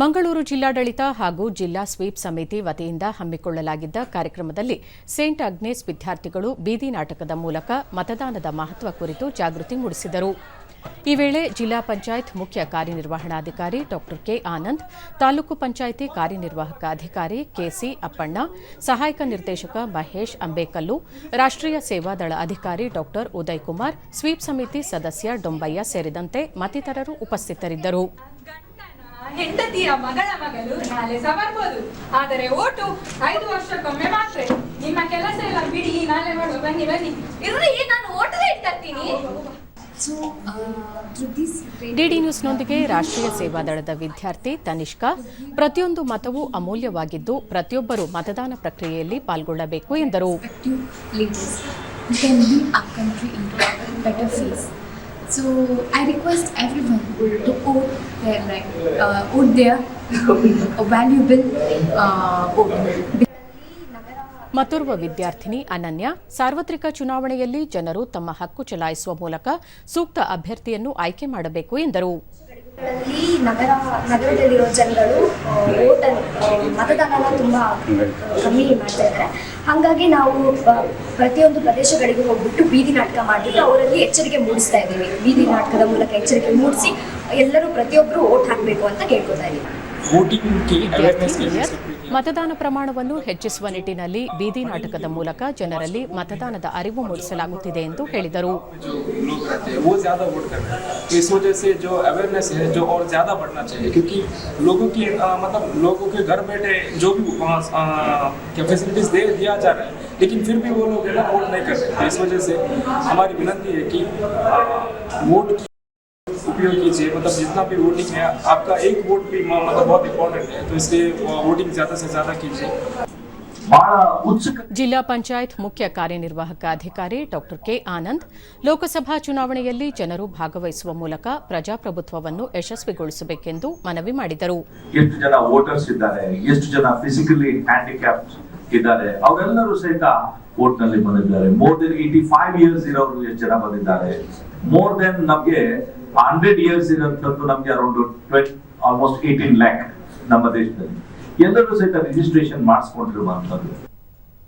ಮಂಗಳೂರು ಜಿಲ್ಲಾಡಳಿತ ಹಾಗೂ ಜಿಲ್ಲಾ ಸ್ವೀಪ್ ಸಮಿತಿ ವತಿಯಿಂದ ಹಮ್ಮಿಕೊಳ್ಳಲಾಗಿದ್ದ ಕಾರ್ಯಕ್ರಮದಲ್ಲಿ ಸೇಂಟ್ ಅಗ್ನೇಸ್ ವಿದ್ಯಾರ್ಥಿಗಳು ಬೀದಿ ನಾಟಕದ ಮೂಲಕ ಮತದಾನದ ಮಹತ್ವ ಕುರಿತು ಜಾಗೃತಿ ಮೂಡಿಸಿದರು. ಈ ವೇಳೆ ಜಿಲ್ಲಾ ಪಂಚಾಯತ್ ಮುಖ್ಯ ಕಾರ್ಯನಿರ್ವಹಣಾಧಿಕಾರಿ ಡಾ ಕೆ ಆನಂದ್, ತಾಲೂಕು ಪಂಚಾಯಿತಿ ಕಾರ್ಯನಿರ್ವಾಹಕ ಅಧಿಕಾರಿ ಕೆಸಿ ಅಪ್ಪಣ್ಣ, ಸಹಾಯಕ ನಿರ್ದೇಶಕ ಮಹೇಶ್ ಅಂಬೇಕಲ್ಲು, ರಾಷ್ಟ್ರೀಯ ಸೇವಾದಳ ಅಧಿಕಾರಿ ಡಾ ಉದಯ್ ಕುಮಾರ್, ಸ್ವೀಪ್ ಸಮಿತಿ ಸದಸ್ಯ ಡೊಂಬಯ್ಯ ಸೇರಿದಂತೆ ಮತ್ತಿತರರು ಉಪಸ್ಥಿತರಿದ್ದರು. ಹೆಂಡತಿಯ ಮಗಳ ಮಗಳು ನಾಳೆ ಸಹ ಬರ್ಬೋದು. ಆದರೆ ಓಟು ಐದು ವರ್ಷಕ್ಕೊಮ್ಮೆ ಮಾತ್ರ. ನಿಮ್ಮ ಕೆಲಸ ಎಲ್ಲ ಬಿಡಿ ನಾಳೆ ಮಾಡುವ ಬನ್ನಿ ಬನ್ನಿ. ಇರ್ರಿ ನಾನು ಓಟದೇ ಇಟ್ಟಿರ್ತೀನಿ ಡಿಡಿ ನ್ಯೂಸ್ನೊಂದಿಗೆ ರಾಷ್ಟ್ರೀಯ ಸೇವಾದಳದ ವಿದ್ಯಾರ್ಥಿ ತನಿಷ್ಕಾ. ಪ್ರತಿಯೊಂದು ಮತವೂ ಅಮೂಲ್ಯವಾಗಿದ್ದು ಪ್ರತಿಯೊಬ್ಬರು ಮತದಾನ ಪ್ರಕ್ರಿಯೆಯಲ್ಲಿ ಪಾಲ್ಗೊಳ್ಳಬೇಕು ಎಂದರು. So I request everyone to quote their like, uh, quote their a valuable quote. Uh, ಮತೋರ್ವ ವಿದ್ಯಾರ್ಥಿನಿ ಅನನ್ಯ ಸಾರ್ವತ್ರಿಕ ಚುನಾವಣೆಯಲ್ಲಿ ಜನರು ತಮ್ಮ ಹಕ್ಕು ಚಲಾಯಿಸುವ ಮೂಲಕ ಸೂಕ್ತ ಅಭ್ಯರ್ಥಿಯನ್ನು ಆಯ್ಕೆ ಮಾಡಬೇಕು ಎಂದರು ನಗರ ನಗರದಲ್ಲಿರೋ ಜನಗಳು ಓಟನ್ನು ಮತದಾನನ ತುಂಬಾ ಕಮ್ಮಿ ಮಾಡ್ತಾ ಇದ್ದಾರೆ. ಹಾಗಾಗಿ ನಾವು ಪ್ರತಿಯೊಂದು ಪ್ರದೇಶಗಳಿಗೆ ಹೋಗ್ಬಿಟ್ಟು ಬೀದಿ ನಾಟಕ ಮಾಡಿಬಿಟ್ಟು ಅವರಲ್ಲಿ ಎಚ್ಚರಿಕೆ ಮೂಡಿಸ್ತಾ ಇದ್ದೀವಿ. ಬೀದಿ ನಾಟಕದ ಮೂಲಕ ಎಚ್ಚರಿಕೆ ಮೂಡಿಸಿ ಎಲ್ಲರೂ ಪ್ರತಿಯೊಬ್ಬರು ಓಟ್ ಹಾಕಬೇಕು ಅಂತ ಕೇಳ್ಕೊತಾ ಇದ್ದೀವಿ. वोटिंग की अवेयरनेस ವಿದ್ಯಾರ್ಥಿ के लिए ಮೇಯರ್ ಮತದಾನ ಪ್ರಮಾಣವನ್ನು ಹೆಚ್ಚಿಸುವ ನಿಟ್ಟಿನಲ್ಲಿ ಬೀದಿ ನಾಟಕದ ಮೂಲಕ ಜನರಲ್ಲಿ ಮತದಾನದ ಅರಿವು ಮೂಡಿಸಲಾಗುತ್ತಿದೆ ಎಂದು ಹೇಳಿದರು जो लोग रहते हैं वो ज्यादा वोट कर रहे हैं तो इस वजह से जो अवेयरनेस है जो और ज्यादा बढ़ना चाहिए क्योंकि लोगों की अ, मतलब लोगों के घर बैठे जो भी वहाँ अ, क्या फैसिलिटीज दे दिया जा रहा है लेकिन फिर भी वो लोग है ना वोट नहीं कर रहे तो इस वजह से हमारी विनती है कि अ, वोट की उपयोग कीजिए मतलब जितना भी वोटिंग है आपका एक वोट भी म- मतलब बहुत इंपॉर्टेंट है तो इसलिए वोटिंग ज्यादा से ज्यादा कीजिए ಬಹಳ ಉತ್ಸುಕ ಜಿಲ್ಲಾ ಪಂಚಾಯತ್ ಮುಖ್ಯ ಕಾರ್ಯನಿರ್ವಾಹಕ ಅಧಿಕಾರಿ ಡಾ ಕೆ ಆನಂದ್ ಲೋಕಸಭಾ ಚುನಾವಣೆಯಲ್ಲಿ ಜನರು ಭಾಗವಹಿಸುವ ಮೂಲಕ ಪ್ರಜಾಪ್ರಭುತ್ವವನ್ನು ಯಶಸ್ವಿಗೊಳಿಸಬೇಕೆಂದು ಮನವಿ ಮಾಡಿದರು ಎಷ್ಟು ಜನ ವೋಟರ್ಸ್ ಇದ್ದಾರೆ ಎಷ್ಟು ಜನ ಫಿಸಿಕಲಿ ಹ್ಯಾಂಡಿಕ್ಯಾಪ್ ಇದ್ದಾರೆ ಅವರೆಲ್ಲರೂ ಸಹಿತ ವೋಟ್ ನಲ್ಲಿ ಬಂದಿದ್ದಾರೆ more than eighty five years ಇರೋರು ಎಷ್ಟು ಜನ ಬಂದಿದ್ದಾರೆ ಮೋರ್ ದೆನ್ ನಮ್ಗೆ ಹಂಡ್ರೆಡ್ ಇಯರ್ಸ್ ಇರುವಂತದ್ದು ನಮ್ಗೆ around twelve almost eighteen lakh ನಮ್ಮ ದೇಶದಲ್ಲಿ. ಎಲ್ಲರೂ ಸಹಿತ ರಿಜಿಸ್ಟ್ರೇಷನ್ ಮಾಡಿಸ್ಕೊಂಡಿರುವಂತದ್ದು.